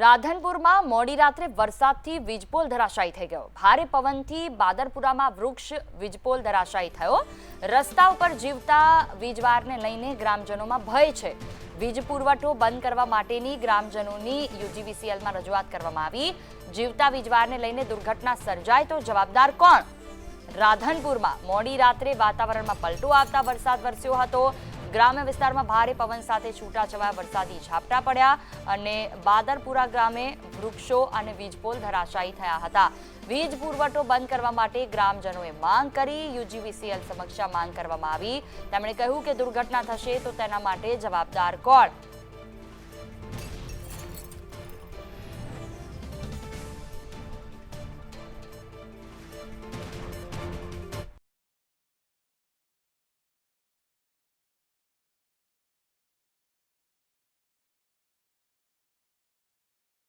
રાધનપુરમાં મોડી રાત્રે વરસાદથી વીજપોલ ધરાશાયી થઈ ગયો. ભારે પવનથી બાદરપુરામાં વૃક્ષ વીજપોલ ધરાશાયી થયો. રસ્તા ઉપર જીવતા વીજવારને લઈને ગ્રામજનોમાં ભય છે. વીજ પુરવઠો બંધ કરવા માટેની ગ્રામજનોની યુજીવીસીએલમાં રજૂઆત કરવામાં આવી. જીવતા વીજવારને લઈને દુર્ઘટના સર્જાય તો જવાબદાર કોણ? રાધનપુરમાં મોડી રાત્રે વાતાવરણમાં પલટો આવતા વરસાદ વરસ્યો હતો. ગ્રામ્ય વિસ્તારમાં ભારે પવન સાથે છૂટાછવાયા વરસાદી ઝાપટા પડ્યા અને બાદરપુરા ગામે વૃક્ષો અને વીજપોલ ધરાશાયી થયા હતા. વીજ પુરવઠો બંધ કરવા માટે ગ્રામજનોએ માંગ કરી, યુજીવીસીએલ સમક્ષ માંગ કરવામાં આવી. તેમણે કહ્યું કે દુર્ઘટના થશે તો તેના માટે જવાબદાર કોણ?